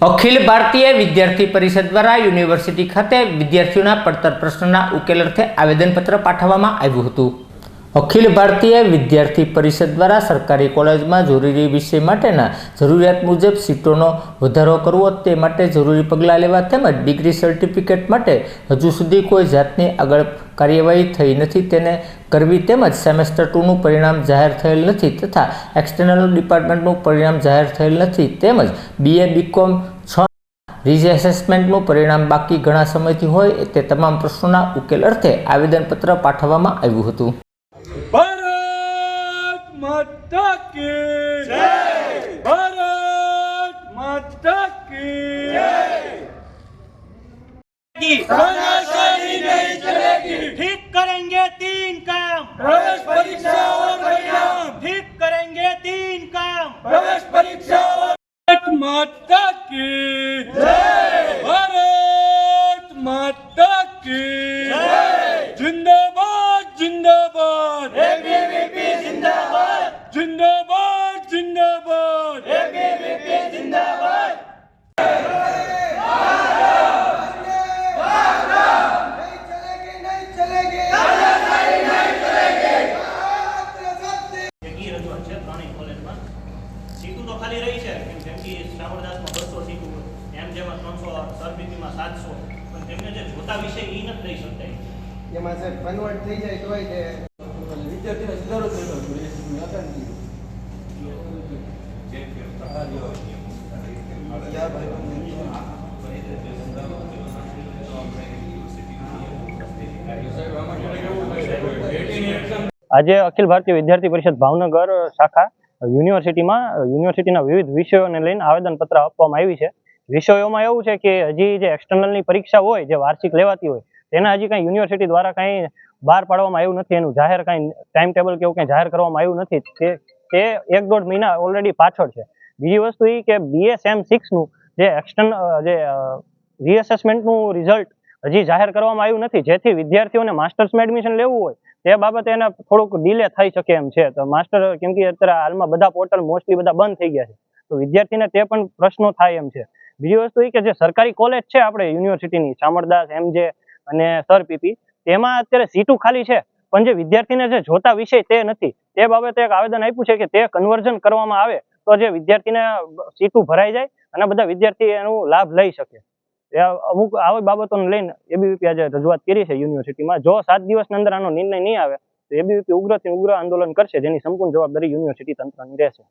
અખિલ ભારતીય વિદ્યાર્થી પરિષદ દ્વારા યુનિવર્સિટી ખાતે વિદ્યાર્થીઓના પડતર પ્રશ્નના ઉકેલ અર્થે આવેદનપત્ર પાઠવવામાં આવ્યું હતું. અખિલ ભારતીય વિદ્યાર્થી પરિષદ દ્વારા સરકારી કોલેજમાં જરૂરી વિષય માટેના જરૂરિયાત મુજબ સીટોનો વધારો કરવો તે માટે જરૂરી પગલાં લેવા તેમજ ડિગ્રી સર્ટિફિકેટ માટે હજુ સુધી કોઈ જાતની આગળ કાર્યવાહી થઈ નથી તેને કરવી તેમજ સેમેસ્ટર ટુનું પરિણામ જાહેર થયેલ નથી તથા એક્સટર્નલ ડિપાર્ટમેન્ટનું પરિણામ જાહેર થયેલ નથી તેમજ બીએ બીકોમ છ રિજેસેસમેન્ટનું પરિણામ બાકી ઘણા સમયથી હોય તે તમામ પ્રશ્નોના ઉકેલ અર્થે આવેદનપત્ર પાઠવવામાં આવ્યું હતું. माता की जय भारत माता की जय तानाशाही नहीं चलेगी ठीक करेंगे तीन काम ખાલી રહી છે કેમ જેમ કે શ્રાવણદાસમાં બસો સીટું એમ જેમાં ત્રણસો સરબીતીમાં સાતસો પણ તેમને જે જોતા વિષય એ નથી લઈ શકતા એમાં. સાહેબ કન્વર્ટ થઈ જાય તોય તે વિદ્યાર્થીને સુધારો થયેલો છે હતા આજે અખિલ ભારતીય વિદ્યાર્થી પરિષદ ભાવનગર શાખા યુનિવર્સિટીમાં, યુનિવર્સિટીના વિવિધ વિષયોને લઈને આવેદનપત્ર આપવામાં આવી છે. વિષયોમાં એવું છે કે હજી જે એક્સટર્નલની પરીક્ષા હોય, જે વાર્ષિક લેવાતી હોય, તેના હજી કાંઈ યુનિવર્સિટી દ્વારા કાંઈ બહાર પાડવામાં આવ્યું નથી, એનું જાહેર કાંઈ ટાઈમ ટેબલ કે એવું કાંઈ જાહેર કરવામાં આવ્યું નથી. તે તે એક દોઢ મહિના ઓલરેડી પાછળ છે. બીજી વસ્તુ એ કે બીએસએમ સિક્સનું જે એક્સટર્નલ જે રીઅસેસમેન્ટનું રિઝલ્ટ હજી જાહેર કરવામાં આવ્યું નથી. જેથી વિદ્યાર્થીઓને માસ્ટર્સમાં એડમિશન લેવું હોય, તે બાબતે એને થોડુંક ડીલે થઈ શકે એમ છે. તો માસ્ટર કેમ કે અત્યારે હાલમાં બધા પોર્ટલ મોસ્ટલી બધા બંધ થઈ ગયા છે. તો વિદ્યાર્થીને તે પણ પ્રશ્નો થાય એમ છે. બીજી વસ્તુ એ કે જે સરકારી કોલેજ છે આપણે યુનિવર્સિટીની શામળદાસ એમજે અને સર પીપી તેમાં અત્યારે સીટું ખાલી છે. પણ જે વિદ્યાર્થીને જે જોતા વિષય તે નથી. તે બાબતે એક આવેદન આપ્યું છે કે તે કન્વર્ઝન કરવામાં આવે. તો જે વિદ્યાર્થીને સીટું ભરાઈ જાય અને બધા વિદ્યાર્થી એનું લાભ લઈ શકે. અમુક આવી બાબતોને લઈને એબીવીપી આજે રજૂઆત કરી છે યુનિવર્સિટીમાં. જો સાત દિવસની અંદર આનો નિર્ણય નહીં આવે, તો એબીવીપી ઉગ્રથી ઉગ્ર આંદોલન કરશે, જેની સંપૂર્ણ જવાબદારી યુનિવર્સિટી તંત્રની રહેશે.